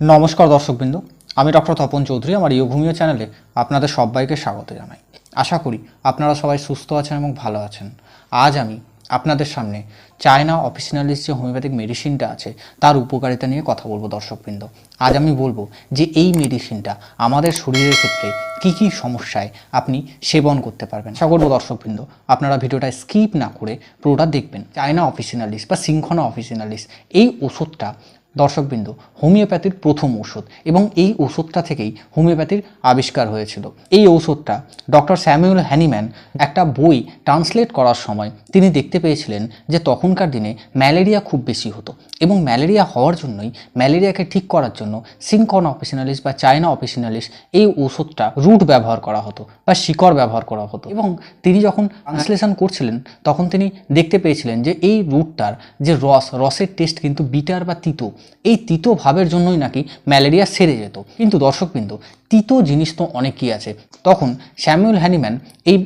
নমস্কার দর্শকবৃন্দ, আমি ডক্টর তপন চৌধুরী, আমার ইয়োভূমিও চ্যানেলে আপনাদের সবাইকে স্বাগত জানাই। আশা করি আপনারা সবাই সুস্থ আছেন এবং ভালো আছেন। আজ আমি আপনাদের সামনে চায়না অফিসিনালিস যে হোমিওপ্যাথিক মেডিসিনটা আছে, তার উপকারিতা নিয়ে কথা বলব দর্শকবৃন্দ। আজ আমি বলব যে এই মেডিসিনটা আমাদের শরীরের ক্ষেত্রে কি কি সমস্যায় আপনি সেবন করতে পারবেন। আশা করব দর্শকবৃন্দ, আপনারা ভিডিওটা স্কিপ না করে পুরোটা দেখবেন। চায়না অফিসিনালিস বা সিংখনা অফিসিনালিস এই ওষুধটা দর্শকবৃন্দ, হোমিওপ্যাথির প্রথম ওষুধ এবং এই ওষুধটা থেকেই হোমিওপ্যাথির আবিষ্কার হয়েছিল। এই ওষুধটা ডক্টর স্যামুয়েল হ্যানিম্যান একটা বই ট্রান্সলেট করার সময় তিনি দেখতে পেয়েছিলেন যে তখনকার দিনে ম্যালেরিয়া খুব বেশি হতো এবং ম্যালেরিয়া হওয়ার জন্যই ম্যালেরিয়াকে ঠিক করার জন্য সিংকন অপিসিনালিস বা চায়না অপিসিনালিস এই ওষুধটা রুট ব্যবহার করা হতো বা শিকড় ব্যবহার করা হতো এবং তিনি যখন ট্রান্সলেশন করছিলেন তখন তিনি দেখতে পেয়েছিলেন যে এই রুটটার যে রস, রসের টেস্ট কিন্তু বিটার বা তিতো এই তিতো ভাবের জন্যই নাকি ম্যালেরিয়া সেরে যেত। কিন্তু দর্শকবৃন্দ, তিতো জিনিস তো অনেকই আছে। তখন স্যামুয়েল হ্যানিম্যান এই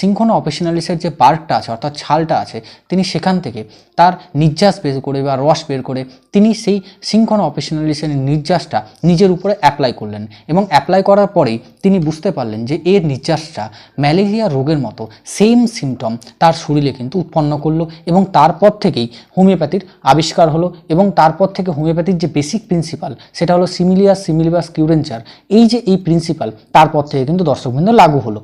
সিংখনা অপেশনালিসের যে বার্কটা আছে, অর্থাৎ ছালটা আছে, তিনি সেখান থেকে তার নির্যাস বের করে বা রস বের করে তিনি সেই সিংখনা অপেশনালিসের নির্যাসটা নিজের উপরে অ্যাপ্লাই করলেন এবং অ্যাপ্লাই করার পরেই তিনি বুঝতে পারলেন যে এর নির্যাসটা ম্যালেরিয়া রোগের মতো সেম সিমটম তার শরীরে কিন্তু উৎপন্ন করল এবং তারপর থেকেই হোমিওপ্যাথির আবিষ্কার হলো এবং তারপর থেকে হোমিওপ্যাথির যে বেসিক প্রিন্সিপাল সেটা হলো সিমিলিয়াস সিমিলিবাস কিউরেঞ্চার এই যে এই প্রিন্সিপাল তারপর থেকে কিন্তু দর্শকবৃন্দ লাগু হলো।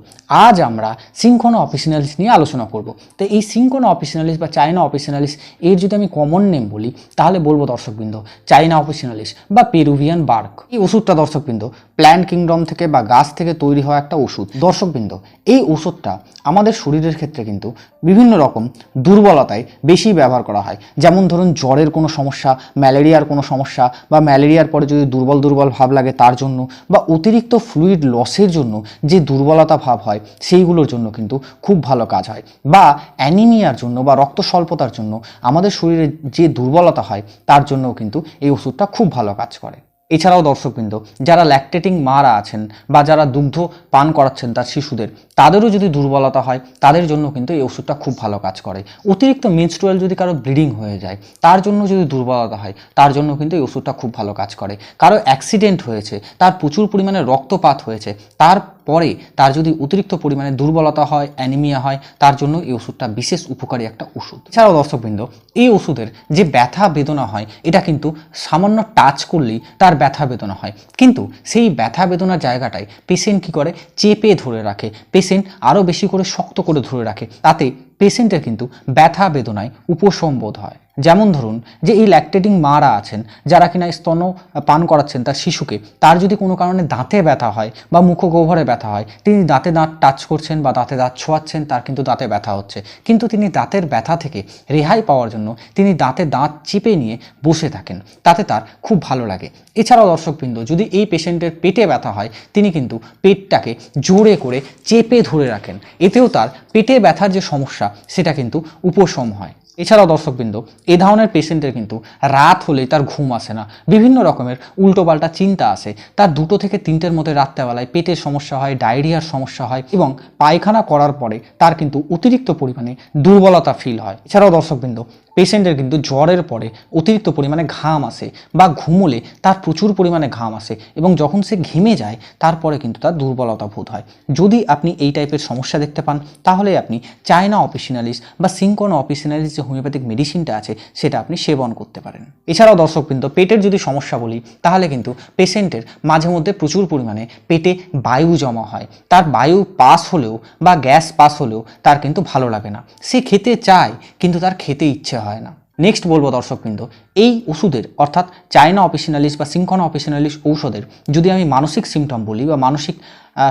আজ আমরা সিংকোনা অফিসিনালিস নিয়ে আলোচনা করব। তো এই সিংকোনা অফিসিনালিস বা চায়না অফিসিনালিস এর যদি আমি কমন নেম বলি, তাহলে বলব দর্শকবৃন্দ চায়না অফিসিনালিস বা পেরুভিয়ান বার্ক এই ওষুধটা দর্শকবৃন্দ প্ল্যান্ট কিংডম থেকে বা গাছ থেকে তৈরি হওয়া একটা ওষুধ। দর্শকবৃন্দ, এই ওষুধটা আমাদের শরীরের ক্ষেত্রে কিন্তু বিভিন্ন রকম দুর্বলতায় বেশি ব্যবহার করা হয়। যেমন ধরুন জ্বরের কোনো সমস্যা, ম্যালেরিয়ার কোনো সমস্যা বা ম্যালেরিয়ার পরে যদি দুর্বল দুর্বল ভাব লাগে তার জন্য বা অতিরিক্ত ফ্লুইড লসের জন্য যে দুর্বলতা ভাব হয় সেইগুলোর জন্য কিন্তু খুব ভালো কাজ হয়। বা অ্যানিমিয়ার জন্য বা রক্ত স্বল্পতার জন্য আমাদের শরীরে যে দুর্বলতা হয় তার জন্যও কিন্তু এই ওষুধটা খুব ভালো কাজ করে। এছাড়াও দর্শকবৃন্দ, যারা ল্যাকটেটিং মারা আছেন বা যারা দুগ্ধ পান করাচ্ছেন তার শিশুদের, তাদেরও যদি দুর্বলতা হয়, তাদের জন্য কিন্তু এই ওষুধটা খুব ভালো কাজ করে। অতিরিক্ত মেনস্ট্রুয়াল যদি কারও ব্লিডিং হয়ে যায়, তার জন্য যদি দুর্বলতা হয়, তার জন্য কিন্তু এই ওষুধটা খুব ভালো কাজ করে। কারও অ্যাক্সিডেন্ট হয়েছে, তার প্রচুর পরিমাণে রক্তপাত হয়েছে, তার পরে তার যদি অতিরিক্ত পরিমাণে দুর্বলতা হয় অ্যানিমিয়া হয়, তার জন্য এই ওষুধটা বিশেষ উপকারী একটা ওষুধ। এছাড়াও দর্শকবৃন্দ এই ওষুধের যে ব্যথা বেদনা হয়, এটা কিন্তু সামান্য টাচ করলেই তার ব্যথা বেদনা হয়। কিন্তু সেই ব্যথা বেদনার জায়গাটায় পেশেন্ট কী করে? চেপে ধরে রাখে। পেশেন্ট আরও বেশি করে শক্ত করে ধরে রাখে। তাতে পেশেন্টের কিন্তু ব্যথা বেদনায় উপশম বোধ হয়। যেমন ধরুন যে এই ল্যাকটেটিং মারা আছেন, যারা কিনা স্তন পান করাচ্ছেন তার শিশুকে, তার যদি কোনো কারণে দাঁতে ব্যথা হয় বা মুখগহ্বরে ব্যথা হয়, তিনি দাঁতে দাঁত টাচ করছেন বা দাঁতে দাঁত ছোঁয়াচ্ছেন, তার কিন্তু দাঁতে ব্যথা হচ্ছে। কিন্তু তিনি দাঁতের ব্যথা থেকে রেহাই পাওয়ার জন্য তিনি দাঁতে দাঁত চিপে নিয়ে বসে থাকেন, তাতে তার খুব ভালো লাগে। এছাড়াও দর্শকবৃন্দ, যদি এই পেশেন্টের পেটে ব্যথা হয়, তিনি কিন্তু পেটটাকে জোরে করে চেপে ধরে রাখেন। এতেও তার পেটে ব্যথার যে সমস্যা, সেটা কিন্তু উপশম হয়। এছাড়াও দর্শকবৃন্দ, এ ধরনের পেশেন্টের কিন্তু রাত হলেই তার ঘুম আসে না। বিভিন্ন রকমের উল্টোপাল্টা চিন্তা আসে। তার দুটো থেকে তিনটের মধ্যে রাত্রেবেলায় পেটের সমস্যা হয়, ডায়রিয়ার সমস্যা হয় এবং পায়খানা করার পরে তার কিন্তু অতিরিক্ত পরিমাণে দুর্বলতা ফিল হয়। এছাড়াও দর্শকবৃন্দ পেশেন্টের কিন্তু জ্বরের পরে অতিরিক্ত পরিমাণে ঘাম আসে বা ঘুমোলে তার প্রচুর পরিমাণে ঘাম আসে এবং যখন সে ঘেমে যায়, তারপরে কিন্তু তার দুর্বলতা বোধ হয়। যদি আপনি এই টাইপের সমস্যা দেখতে পান, তাহলে আপনি চায়না অপিসিনালিস বা সিঙ্কন অপিসিনালিস যে হোমিওপ্যাথিক মেডিসিনটা আছে, সেটা আপনি সেবন করতে পারেন। এছাড়াও দর্শকবৃন্দ, পেটের যদি সমস্যা বলি, তাহলে কিন্তু পেশেন্টের মাঝে মধ্যে প্রচুর পরিমাণে পেটে বায়ু জমা হয়। তার বায়ু পাস হলেও বা গ্যাস পাস হলেও তার কিন্তু ভালো লাগে না। সে খেতে চায়, কিন্তু তার খেতে ইচ্ছে হয় না। নেক্সট বলব দর্শকবৃন্দ, এই ওষুধের, অর্থাৎ চায়না অপিসিনালিস বা সিংকনা অপিসিনালিস ঔষধের, যদি আমি মানসিক সিমটম বলি বা মানসিক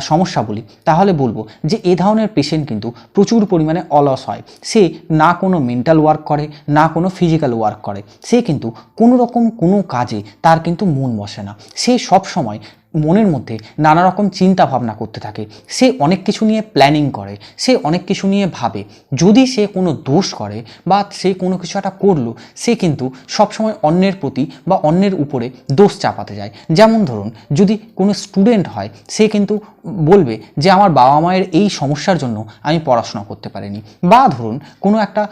সমস্যা বলি, তাহলে বলব যে এ ধরনের পেশেন্ট কিন্তু প্রচুর পরিমাণে অলস হয়। সে না কোনো মেন্টাল ওয়ার্ক করে, না কোনো ফিজিক্যাল ওয়ার্ক করে। সে কিন্তু কোনো রকম কোনো কাজে তার কিন্তু মন বসে না। সে সব সময় মনের মধ্যে নানা রকম চিন্তা ভাবনা করতে থাকে। সে অনেক কিছু নিয়ে প্ল্যানিং করে, সে অনেক কিছু নিয়ে ভাবে। যদি সে কোনো দোষ করে বা সে কোনো কিছু একটা করল, সে কিন্তু সবসময় অন্যের প্রতি বা অন্যের উপরে দোষ চাপাতে যায়। যেমন ধরুন, যদি কোনো স্টুডেন্ট হয়, সে কিন্তু বলবে যে, আমার বাবা মায়ের এই সমস্যার জন্য আমি পড়াশোনা করতে পারিনি। বা ধরুন, কোনো একটা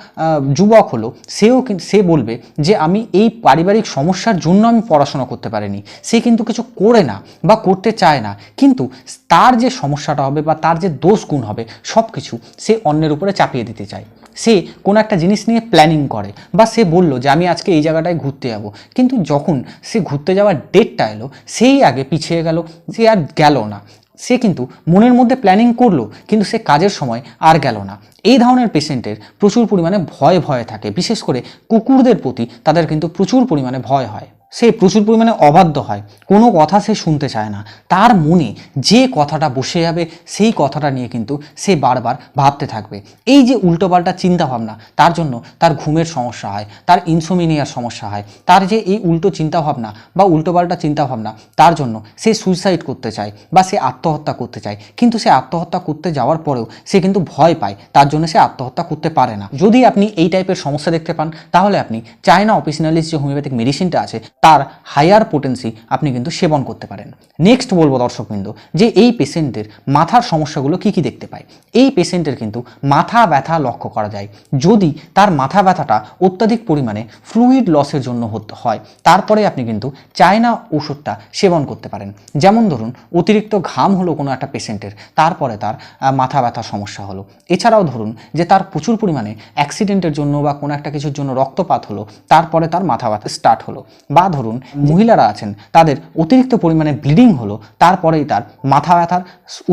যুবক হলো, সেও সে বলবে যে, আমি এই পারিবারিক সমস্যার জন্য আমি পড়াশোনা করতে পারিনি। সে কিন্তু কিছু করে না বা করতে চায় না, কিন্তু তার যে সমস্যাটা হবে বা তার যে দোষ গুণ হবে সব কিছু সে অন্যের উপরে চাপিয়ে দিতে চায়। সে কোনো একটা জিনিস নিয়ে প্ল্যানিং করে বা সে বলল যে, আমি আজকে এই জায়গাটায় ঘুরতে যাব। কিন্তু যখন সে ঘুরতে যাওয়ার ডেটটা এলো, সেই আগে পিছিয়ে গেল, সে আর গেল না। সে কিন্তু মনের মধ্যে প্ল্যানিং করল, কিন্তু সে কাজের সময় আর গেল না। এই ধরনের পেশেন্টের প্রচুর পরিমাণে ভয় ভয় থাকে। বিশেষ করে কুকুরদের প্রতি তাদের কিন্তু প্রচুর পরিমাণে ভয় হয়। সে প্রচুর পরিমাণে অবাধ্য হয়। কোনো কথা সে শুনতে চায় না। তার মনে যে কথাটা বসে যাবে, সেই কথাটা নিয়ে কিন্তু সে বারবার ভাবতে থাকবে। এই যে উল্টোপাল্টা চিন্তাভাবনা তার জন্য তার ঘুমের সমস্যা হয়, তার ইনসোমিনিয়ার সমস্যা হয়, তার যে এই উল্টো চিন্তাভাবনা বা উল্টোপাল্টা চিন্তাভাবনা তার জন্য সে সুইসাইড করতে চায় বা সে আত্মহত্যা করতে চায়। কিন্তু সে আত্মহত্যা করতে যাওয়ার পরেও সে কিন্তু ভয় পায়। তার জন্য সে আত্মহত্যা করতে পারে না। যদি আপনি এই টাইপের সমস্যা দেখতে পান, তাহলে আপনি চায়না অপিসিনালিস যে হোমিওপ্যাথিক মেডিসিনটা আছে তার হায়ার পোটেন্সি আপনি কিন্তু সেবন করতে পারেন। নেক্সট বলব দর্শকবৃন্দ, যে এই পেশেন্টের মাথার সমস্যাগুলো কি কি দেখতে পায় এই পেশেন্টের কিন্তু মাথা ব্যথা লক্ষ্য করা যায়। যদি তার মাথা ব্যথাটা অত্যাধিক পরিমাণে ফ্লুইড লসের জন্য হয়, তারপরে আপনি কিন্তু চায়না ওষুধটা সেবন করতে পারেন। যেমন ধরুন, অতিরিক্ত ঘাম হলো কোনো একটা পেশেন্টের, তারপরে তার মাথা ব্যথার সমস্যা হলো। এছাড়াও ধরুন যে তার প্রচুর পরিমাণে অ্যাক্সিডেন্টের জন্য বা কোনো একটা কিছুর জন্য রক্তপাত হলো, তারপরে তার মাথা ব্যথা স্টার্ট হলো। বা ধরুন মহিলারা আছেন তাদের অতিরিক্ত পরিমাণে ব্লিডিং হলো তারপরেই তার মাথা ব্যথার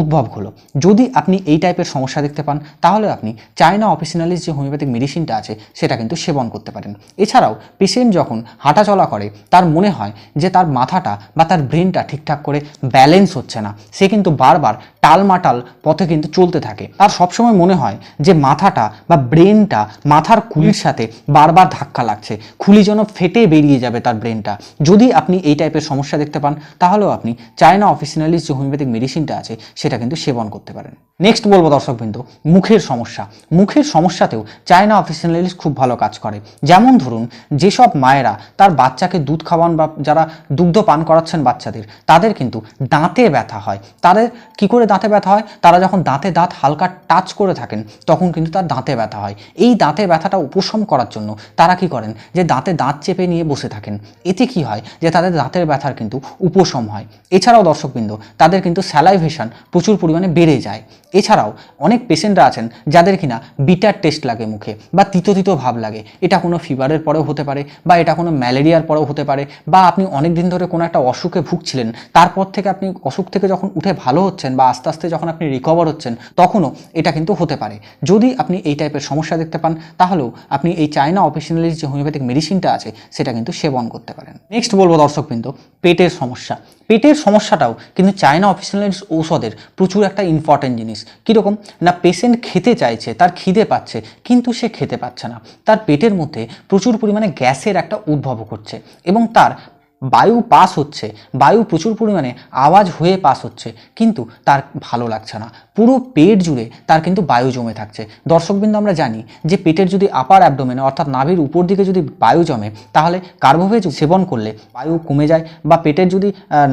উদ্ভব হলো। যদি আপনি এই টাইপের সমস্যা দেখতে পান তাহলে আপনি চায়না অফিসিনালিস যে হোমিওপ্যাথিক মেডিসিনটা আছে সেটা কিন্তু সেবন করতে পারেন। এছাড়াও পেশেন্ট যখন হাঁটাচলা করে তার মনে হয় যে তার মাথাটা বা তার ব্রেনটা ঠিকঠাক করে ব্যালেন্স হচ্ছে না। সে কিন্তু বারবার টালমাটাল পথে কিন্তু চলতে থাকে। আর সবসময় মনে হয় যে মাথাটা বা ব্রেনটা মাথার খুলির সাথে বারবার ধাক্কা লাগছে। খুলি যেন ফেটে বেরিয়ে যাবে তার ব্রেনটা যদি আপনি এই টাইপের সমস্যা দেখতে পান, তাহলেও আপনি চায়না অফিসিনালিস যে হোমিওপ্যাথিক মেডিসিনটা আছে, সেটা কিন্তু সেবন করতে পারেন। নেক্সট বলব দর্শকবৃন্দ, মুখের সমস্যা। মুখের সমস্যাতেও চায়না অফিসিনালিস খুব ভালো কাজ করে। যেমন ধরুন, যেসব মায়েরা তার বাচ্চাকে দুধ খাওয়ান বা যারা দুগ্ধ পান করাচ্ছেন বাচ্চাদের, তাদের কিন্তু দাঁতে ব্যথা হয়। তাদের কি করে দাঁতে ব্যথা হয়? তারা যখন দাঁতে দাঁত হালকা টাচ করে থাকেন, তখন কিন্তু তার দাঁতে ব্যথা হয়। এই দাঁতে ব্যথাটা উপশম করার জন্য তারা কি করেন? যে দাঁতে দাঁত চেপে নিয়ে বসে থাকেন। এতে কি হয় যে তাদের দাঁতের ব্যথার কিন্তু উপশম হয়। এছাড়াও দর্শকবৃন্দ, তাদের কিন্তু স্যালাইভেশন প্রচুর পরিমাণে বেড়ে যায়। এছাড়াও অনেক পেশেন্টরা আছেন যাদের কিনা বিটার টেস্ট লাগে মুখে বা তিতো তিতো ভাব লাগে। এটা কোনো ফিভারের পরেও হতে পারে বা এটা কোনো ম্যালেরিয়ার পরেও হতে পারে বা আপনি অনেক দিন ধরে কোনো একটা অসুখে ভুগছিলেন, তারপর থেকে আপনি অসুখ থেকে যখন উঠে ভালো হচ্ছেন বা আস্তে আস্তে যখন আপনি রিকভার হচ্ছেন, তখনও এটা কিন্তু হতে পারে। যদি আপনি এই টাইপের সমস্যা দেখতে পান, তাহলেও আপনি এই চায়না অফিসিয়ালিস যে হোমিওপ্যাথিক মেডিসিনটা আছে, সেটা কিন্তু সেবন করতে পারেন। নেক্সট বলব দর্শক দর্শকবৃন্দ, পেটের সমস্যা। পেটের সমস্যাটাও কিন্তু চায়না অফিসিয়ালিস ঔষধের প্রচুর একটা ইম্পর্টেন্ট জিনিস। কীরকম? না পেশেন্ট খেতে চাইছে, তার খিদে পাচ্ছে, কিন্তু সে খেতে পাচ্ছে না। তার পেটের মধ্যে প্রচুর পরিমাণে গ্যাসের একটা উদ্ভব করছে এবং তার বায়ু পাস হচ্ছে, বায়ু প্রচুর পরিমাণে আওয়াজ হয়ে পাস হচ্ছে, কিন্তু তার ভালো লাগছে না। পুরো পেট জুড়ে তার কিন্তু বায়ু জমে থাকছে। দর্শকবৃন্দ, আমরা জানি যে পেটের যদি আপার অ্যাবডোমেনে অর্থাৎ নাভির উপর দিকে যদি বায়ু জমে, তাহলে কার্বোভেজ সেবন করলে বায়ু কমে যায় বা পেটের যদি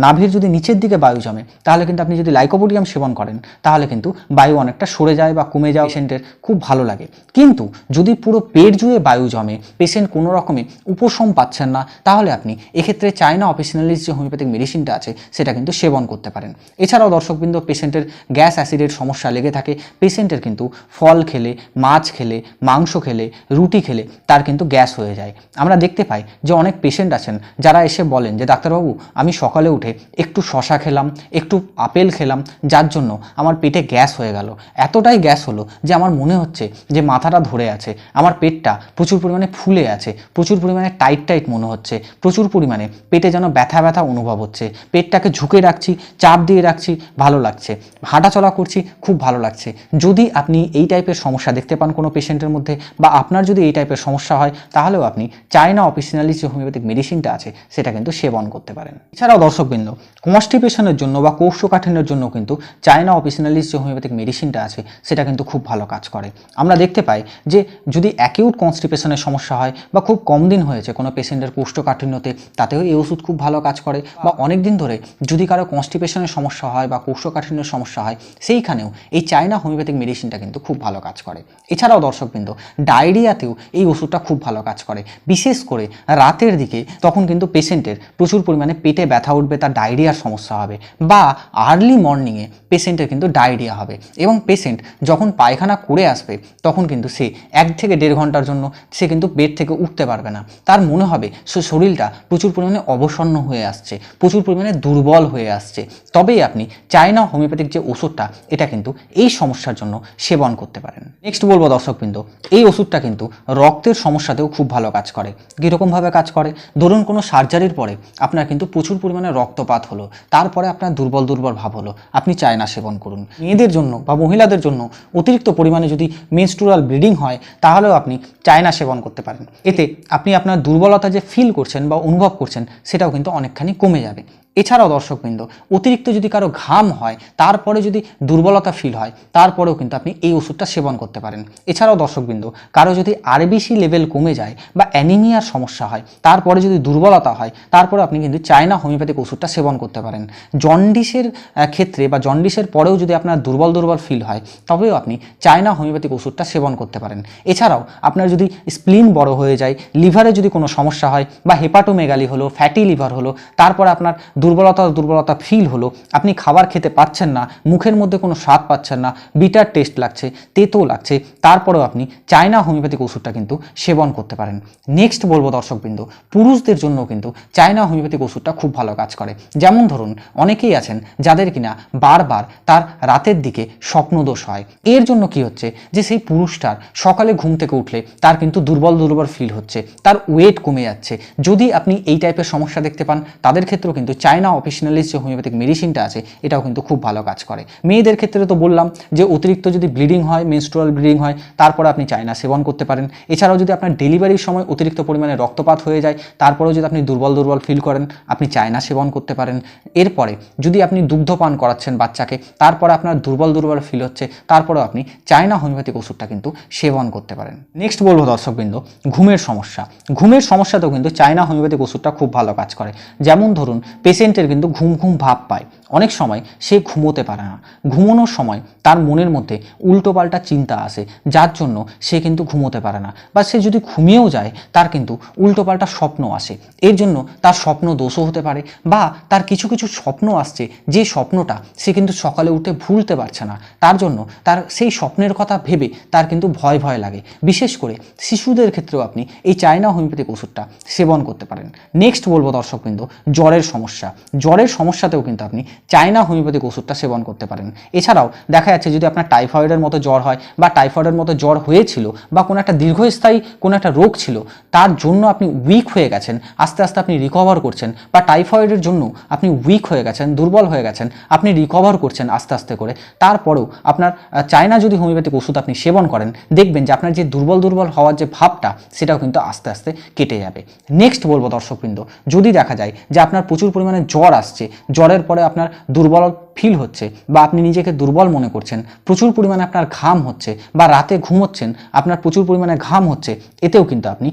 নাভির যদি নিচের দিকে বায়ু জমে, তাহলে কিন্তু আপনি যদি লাইকোপোডিয়াম সেবন করেন, তাহলে কিন্তু বায়ু অনেকটা সরে যায় বা কমে যায় পেশেন্টের খুব ভালো লাগে। কিন্তু যদি পুরো পেট জুড়ে বায়ু জমে পেশেন্ট কোনো রকমে উপশম পাচ্ছেন না, তাহলে আপনি এক্ষেত্রে চায়না অফিসিনালিস যে হোমিওপ্যাথিক মেডিসিনটা আছে, সেটা কিন্তু সেবন করতে পারেন। এছাড়াও দর্শকবৃন্দ, পেশেন্টের গ্যাস অ্যাসিডের সমস্যা লেগে থাকে। পেশেন্টের কিন্তু ফল খেলে, মাছ খেলে, মাংস খেলে, রুটি খেলে, তার কিন্তু গ্যাস হয়ে যায়। আমরা দেখতে পাই যে অনেক পেশেন্ট আছেন, যারা এসে বলেন যে, ডাক্তারবাবু, আমি সকালে উঠে একটু শশা খেলাম, একটু আপেল খেলাম, যার জন্য আমার পেটে গ্যাস হয়ে গেল। এতটাই গ্যাস হলো যে আমার মনে হচ্ছে যে মাথাটা ধরে আছে, আমার পেটটা প্রচুর পরিমাণে ফুলে আছে, প্রচুর পরিমাণে টাইট টাইট মনে হচ্ছে, প্রচুর পরিমাণে পেটে যেন ব্যথা ব্যথা অনুভব হচ্ছে। পেটটাকে ঝুঁকে রাখছি, চাপ দিয়ে রাখছি, ভালো লাগছে। হাঁটাচলা করছি, খুব ভালো লাগছে। যদি আপনি এই টাইপের সমস্যা দেখতে পান কোনো পেশেন্টের মধ্যে বা আপনার যদি এই টাইপের সমস্যা হয়, তাহলেও আপনি চায়না অফিসিনালি যে হোমিওপ্যাথিক মেডিসিনটা আছে, সেটা কিন্তু সেবন করতে পারেন। এছাড়াও দর্শকবৃন্দ, কনস্টিপেশনের জন্য বা কোষ্ঠকাঠিন্যের জন্য কিন্তু চায়না অফিসিনালিস যে হোমিওপ্যাথিক মেডিসিনটা আছে, সেটা কিন্তু খুব ভালো কাজ করে। আমরা দেখতে পাই যে যদি অ্যাকিউট কনস্টিপেশনের সমস্যা হয় বা খুব কম দিন হয়েছে কোনো পেশেন্টের কোষ্ঠকাঠিন্যতে, তাতেও এই ওষুধ খুব ভালো কাজ করে বা অনেক দিন ধরে যদি কারও কনস্টিপেশনের সমস্যা হয় বা কোষ্ঠকাঠিন্যের সমস্যা হয় সেইখানেও এই চায়না হোমিওপ্যাথিক মেডিসিনটা কিন্তু খুব ভালো কাজ করে। এছাড়াও দর্শকবৃন্দ ডায়রিয়াতেও এই ওষুধটা খুব ভালো কাজ করে। বিশেষ করে রাতের দিকে তখন কিন্তু পেশেন্টের প্রচুর পরিমাণে পেটে ব্যথা উঠবে তার ডায়রিয়ার সমস্যা হবে বা আর্লি মর্নিংয়ে পেশেন্টের কিন্তু ডায়রিয়া হবে এবং পেশেন্ট যখন পায়খানা করে আসবে তখন কিন্তু সে এক থেকে দেড় ঘণ্টার জন্য সে কিন্তু বেড থেকে উঠতে পারবে না। তার মনে হবে সে শরীরটা প্রচুর পরিমাণে অবসন্ন হয়ে আসছে, প্রচুর পরিমাণে দুর্বল হয়ে আসছে। তবেই আপনি চায়না হোমিওপ্যাথিক যে ওষুধটা, এটা কিন্তু এই সমস্যার জন্য সেবন করতে পারেন। নেক্সট বলব দর্শকবৃন্দ, এই ওষুধটা কিন্তু রক্তের সমস্যাতেও খুব ভালো কাজ করে। কীরকমভাবে কাজ করে? ধরুন কোনো সার্জারির পরে আপনার কিন্তু প্রচুর পরিমাণে রক্তপাত হলো, তারপরে আপনার দুর্বল দুর্বল ভাব হলো, আপনি চায়না সেবন করুন। মেয়েদের জন্য বা মহিলাদের জন্য অতিরিক্ত পরিমাণে যদি মেনস্ট্রুরাল ব্লিডিং হয়, তাহলেও আপনি চায়না সেবন করতে পারেন। এতে আপনি আপনার দুর্বলতা যে ফিল করছেন বা অনুভব করছেন সেটাও কিন্তু অনেকখানি কমে যাবে। এছাড়াও দর্শকবৃন্দ, অতিরিক্ত যদি কারও ঘাম হয়, তারপরে যদি দুর্বলতা ফিল হয়, তারপরেও কিন্তু আপনি এই ওষুধটা সেবন করতে পারেন। এছাড়াও দর্শকবৃন্দ, কারও যদি আরবিসি লেভেল কমে যায় বা অ্যানিমিয়ার সমস্যা হয়, তারপরে যদি দুর্বলতা হয়, তারপরে আপনি কিন্তু চায়না হোমিওপ্যাথিক ওষুধটা সেবন করতে পারেন। জন্ডিসের ক্ষেত্রে বা জন্ডিসের পরেও যদি আপনার দুর্বল দুর্বল ফিল হয়, তবেও আপনি চায়না হোমিওপ্যাথিক ওষুধটা সেবন করতে পারেন। এছাড়াও আপনার যদি স্প্লিন বড় হয়ে যায় লিভারে যদি কোনো সমস্যা হয় বা হেপাটোমেগালি হলো ফ্যাটি লিভার হলো, তারপর আপনার দুর্বলতা দুর্বলতা ফিল হলো, আপনি খাবার খেতে পাচ্ছেন না, মুখের মধ্যে কোনো স্বাদ পাচ্ছেন না বিটার টেস্ট লাগছে, তেতো লাগছে, তারপরেও আপনি চায়না হোমিওপ্যাথিক ওষুধটা কিন্তু সেবন করতে পারেন। নেক্সট বলব দর্শকবৃন্দ, পুরুষদের জন্য কিন্তু চায়না হোমিওপ্যাথিক ওষুধটা খুব ভালো কাজ করে। যেমন ধরুন, অনেকেই আছেন যাদের কিনা বারবার তার রাতের দিকে স্বপ্নদোষ হয়। এর জন্য কি হচ্ছে যে সেই পুরুষটার সকালে ঘুম থেকে উঠলে তার কিন্তু দুর্বল দুর্বল ফিল হচ্ছে, তার ওয়েট কমে যাচ্ছে। যদি আপনি এই টাইপের সমস্যা দেখতে পান, তাদের ক্ষেত্রেও কিন্তু চায়না অফিসিয়ালিস যে হোমিওপ্যাথিক মেডিসিনটা আছে, এটাও কিন্তু খুব ভালো কাজ করে। মেয়েদের ক্ষেত্রে তো বললাম যে অতিরিক্ত যদি ব্লিডিং হয়, মেনস্ট্রুয়াল ব্লিডিং হয়, তারপরে আপনি চায়না সেবন করতে পারেন। এছাড়াও যদি আপনার ডেলিভারির সময় অতিরিক্ত পরিমাণে রক্তপাত হয়ে যায়, তারপরেও যদি আপনি দুর্বল দুর্বল ফিল করেন, আপনি চায়না সেবন করতে পারেন। এরপরে যদি আপনি দুগ্ধ পান করাচ্ছেন বাচ্চাকে, তারপরে আপনার দুর্বল দুর্বল ফিল হচ্ছে, তারপরেও আপনি চায়না হোমিওপ্যাথিক ওষুধটা কিন্তু সেবন করতে পারেন। নেক্সট বলব দর্শকবৃন্দ, ঘুমের সমস্যা। ঘুমের সমস্যাতেও কিন্তু চায়না হোমিওপ্যাথিক ওষুধটা খুব ভালো কাজ করে। যেমন ধরুন পেশেন্টের কিন্তু ঘুম ঘুম ভাব পায়। অনেক সময় সে ঘুমোতে পারে না। ঘুমানোর সময় তার মনের মধ্যে উল্টোপাল্টা চিন্তা আসে, যার জন্য সে কিন্তু ঘুমোতে পারে না। বা সে যদি ঘুমিয়েও যায়, তার কিন্তু উল্টোপাল্টা স্বপ্ন আসে। এর জন্য তার স্বপ্ন দোষও হতে পারে বা তার কিছু কিছু স্বপ্ন আসছে, যে স্বপ্নটা সে কিন্তু সকালে উঠে ভুলতে পারছে না। তার জন্য তার সেই স্বপ্নের কথা ভেবে তার কিন্তু ভয় ভয় লাগে। বিশেষ করে শিশুদের ক্ষেত্রেও আপনি এই চায়না হোমিওপ্যাথিক ওষুধটা সেবন করতে পারেন। নেক্সট বলব দর্শকবৃন্দ, জ্বরের সমস্যা। জ্বরের সমস্যাতেও কিন্তু আপনি চায়না হোমিওপ্যাথিক ওষুধটা সেবন করতে পারেন। এছাড়াও দেখা যাচ্ছে যদি আপনার টাইফয়েডের মতো জ্বর হয় বা টাইফয়েডের মতো জ্বর হয়েছিল বা কোনো একটা দীর্ঘস্থায়ী কোনো একটা রোগ ছিল, তার জন্য আপনি উইক হয়ে গেছেন, আস্তে আস্তে আপনি রিকভার করছেন বা টাইফয়েডের জন্য আপনি উইক হয়ে গেছেন, দুর্বল হয়ে গেছেন, আপনি রিকভার করছেন আস্তে আস্তে করে। তারপরেও আপনার চায়না যদি হোমিওপ্যাথিক ওষুধ আপনি সেবন করেন, দেখবেন যে আপনার যে দুর্বল দুর্বল হওয়ার যে ভাবটা, সেটাও কিন্তু আস্তে আস্তে কেটে যাবে। নেক্সট বলব দর্শকবৃন্দ, যদি দেখা যায় যে আপনার প্রচুর পরিমাণে জ্বর আসছে, জ্বরের পরে আপনার দুর্বল ফিল হচ্ছে বা আপনি নিজেকে দুর্বল মনে করছেন, প্রচুর পরিমাণে আপনার ঘাম হচ্ছে বা রাতে ঘুমোচ্ছেন, আপনার প্রচুর পরিমাণে ঘাম হচ্ছে, এতেও কিন্তু আপনি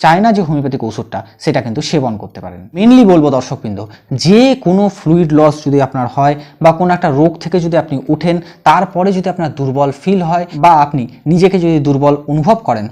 চায়না যে হোমিওপ্যাথিক ওষুধটা, সেটা কিন্তু সেবন করতে পারেন। মেনলি বলব দর্শকবৃন্দ, যে কোনো ফ্লুইড লস যদি আপনার হয় বা কোনো একটা রোগ থেকে যদি আপনি উঠেন তারপরে যদি আপনার দুর্বল ফিল হয় বা আপনি নিজেকে যদি দুর্বল অনুভব করেন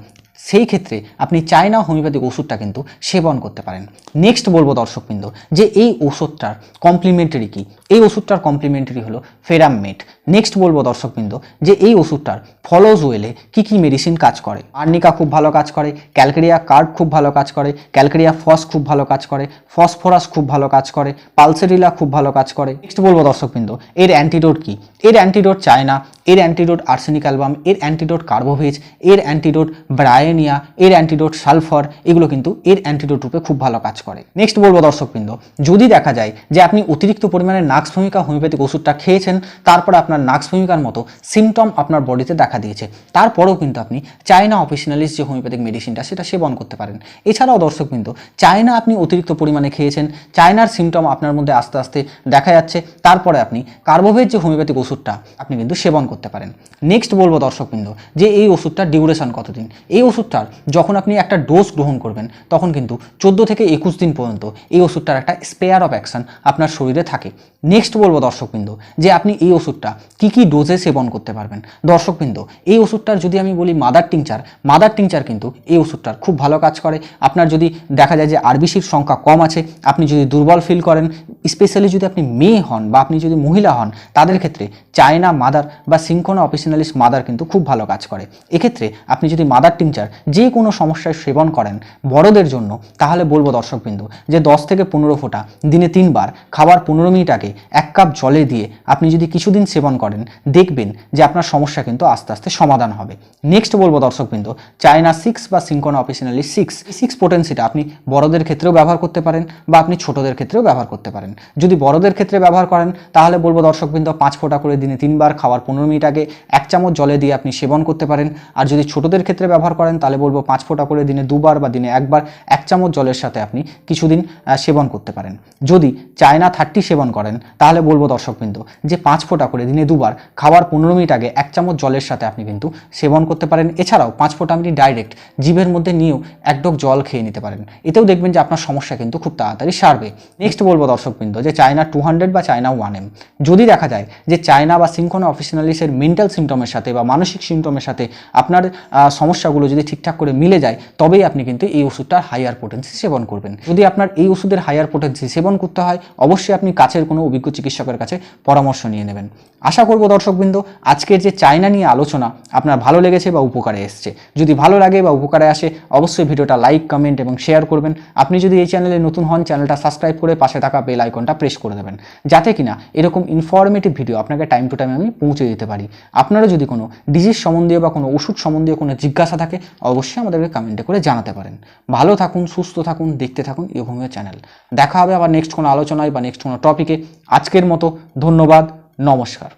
সেই ক্ষেত্রে আপনি চায়না হোমিওপ্যাথিক ওষুধটা কিন্তু সেবন করতে পারেন। নেক্সট বলব দর্শকবৃন্দ যে এই ওষুধটার কমপ্লিমেন্টারি কি? এই ওষুধটার কমপ্লিমেন্টারি হলো ফেরামমেট নেক্সট বলব দর্শকবৃন্দ যে এই ওষুধটার ফলোজ ওয়েলে কী কী মেডিসিন কাজ করে? আর্নিকা খুব ভালো কাজ করে ক্যালকেরিয়া কার্ড খুব ভালো কাজ করে ক্যালকেরিয়া ফস খুব ভালো কাজ করে ফসফরাস খুব ভালো কাজ করে পালসেরিলা খুব ভালো কাজ করে। নেক্সট বলব দর্শকবৃন্দ, এর অ্যান্টিডোট কি? এর অ্যান্টিডোট চায়না, এর অ্যান্টিডোট আর্সেনিক অ্যালবাম এর অ্যান্টিডোট কার্বোভেজ এর অ্যান্টিডোট ব্রায়েনিয়া এর অ্যান্টিডোট সালফার এগুলো কিন্তু এর অ্যান্টিডোট রূপে খুব ভালো কাজ করে। নেক্সট বলব দর্শকবৃন্দ, যদি দেখা যায় যে আপনি অতিরিক্ত পরিমাণে নাক্স ভূমিকা হোমিওপ্যাথিক ওষুধটা খেয়েছেন, তারপরে আপনার নাক্স ভূমিকার মতো সিমটম আপনার বডিতে দেখা দিয়েছে, তারপরেও কিন্তু আপনি চায়না অফিসিয়ালিস যে হোমিওপ্যাথিক মেডিসিনটা সেটা সেবন করতে পারেন। এছাড়াও দর্শকবৃন্দ চায়না আপনি অতিরিক্ত পরিমাণে খেয়েছেন চায়নার সিমটম আপনার মধ্যে আস্তে আস্তে দেখা যাচ্ছে, তারপরে আপনি কার্বোভেজ যে হোমিওপ্যাথিক ওষুধটা, আপনি কিন্তু সেবন করতে পারেন। নেক্সট বলব দর্শকবৃন্দ, যে এই ওষুধটার ডিউরেশন কতদিন? এই ওষুধ ওষুধটার, যখন আপনি একটা ডোজ গ্রহণ করবেন, তখন কিন্তু চোদ্দ থেকে একুশ দিন পর্যন্ত এই ওষুধটার একটা স্পেয়ার অফ অ্যাকশন আপনার শরীরে থাকে। নেক্সট বলব দর্শকবৃন্দ, যে আপনি এই ওষুধটা কী কী ডোজে সেবন করতে পারবেন। দর্শকবৃন্দ, এই ওষুধটার যদি আমি বলি মাদার টিংচার মাদার টিংচার কিন্তু এই ওষুধটার খুব ভালো কাজ করে। আপনার যদি দেখা যায় যে আরবিসির সংখ্যা কম আছে, আপনি যদি দুর্বল ফিল করেন স্পেশালি যদি আপনি মেয়ে হন বা আপনি যদি মহিলা হন, তাদের ক্ষেত্রে চায়না মাদার বা সিঙ্কোনা অপিসিনালিস মাদার কিন্তু খুব ভালো কাজ করে। এক্ষেত্রে আপনি যদি মাদার টিংচার যে কোনো সমস্যায় সেবন করেন বড়দের জন্য, তাহলে বলব দর্শকবৃন্দ যে দশ থেকে পনেরো ফোঁটা দিনে তিনবার খাবার পনেরো মিনিট আগে এক কাপ জলে দিয়ে আপনি যদি কিছুদিন সেবন করেন, দেখবেন যে আপনার সমস্যা কিন্তু আস্তে আস্তে সমাধান হবে। নেক্সট বলব দর্শকবৃন্দ চায়না সিক্স বা সিঙ্কন অপিসিনালি সিক্স সিক্স পোটেন্সিটা আপনি বড়দের ক্ষেত্রেও ব্যবহার করতে পারেন বা আপনি ছোটদের ক্ষেত্রেও ব্যবহার করতে পারেন। যদি বড়দের ক্ষেত্রে ব্যবহার করেন, তাহলে বলব দর্শকবৃন্দ, পাঁচ ফোঁটা করে দিনে তিনবার খাওয়ার পনেরো মিনিট আগে এক চামচ জলে দিয়ে আপনি সেবন করতে পারেন। আর যদি ছোটদের ক্ষেত্রে ব্যবহার করেন তাহলে বলব পাঁচ ফোঁটা করে দিনে দুবার বা দিনে একবার এক চামচ জলের সাথে আপনি কিছুদিন সেবন করতে পারেন। যদি চায়না থার্টি সেবন করেন, তাহলে বলব দর্শকবৃন্দ, যে পাঁচ ফোঁটা করে দিনে দুবার, খাবার পনেরো মিনিট আগে এক চামচ জলের সাথে আপনি কিন্তু সেবন করতে পারেন। এছাড়াও পাঁচ ফোঁটা আপনি ডাইরেক্ট জিভের মধ্যে নিয়েও এক ডোক জল খেয়ে নিতে পারেন। এতেও দেখবেন যে আপনার সমস্যা কিন্তু খুব তাড়াতাড়ি সারবে। নেক্সট বলব দর্শকবৃন্দ, যে চায়না টু হান্ড্রেড বা চায়না ওয়ান এম যদি দেখা যায় যে চায়না বা সিঙ্কোনা অফিসিনালিসের মেন্টাল সিমটমের সাথে বা মানসিক সিমটমের সাথে আপনার সমস্যাগুলো যদি ঠিকঠাক করে মিলে যায়, তবেই আপনি কিন্তু এই ওষুধটার হাইয়ার পোটেন্সি সেবন করবেন। যদি আপনার এই ওষুধের হাইয়ার পোটেন্সি সেবন করতে হয়, অবশ্যই আপনি কাছের কোনো অভিজ্ঞ চিকিৎসকের কাছে পরামর্শ নিয়ে নেবেন। আশা করব দর্শকবৃন্দ, আজকের যে চায়না নিয়ে আলোচনা আপনার ভালো লেগেছে বা উপকারে এসছে। যদি ভালো লাগে বা উপকারে আসে, অবশ্যই ভিডিওটা লাইক, কমেন্ট এবং শেয়ার করবেন। আপনি যদি এই চ্যানেলে নতুন হন, চ্যানেলটা সাবস্ক্রাইব করে পাশে থাকা বেল আইকনটা প্রেস করে দেবেন। যাতে কিনা এরকম ইনফরমেটিভ ভিডিও আপনাকে টাইম টু টাইম আমি পৌঁছে দিতে পারি। আপনারা যদি কোনো ডিজিজ সম্বন্ধীয় বা কোনো ওষুধ সম্বন্ধীয় কোনো জিজ্ঞাসা থাকে, অবশ্যই আমাদেরকে কমেন্টে করে জানাতে পারেন। ভালো থাকুন, সুস্থ থাকুন, দেখতে থাকুন ইউভূমিও চ্যানেল। দেখা হবে আবার নেক্সট কোনো আলোচনায় বা নেক্সট কোনো টপিকে আজকের মতো ধন্যবাদ। নমস্কার।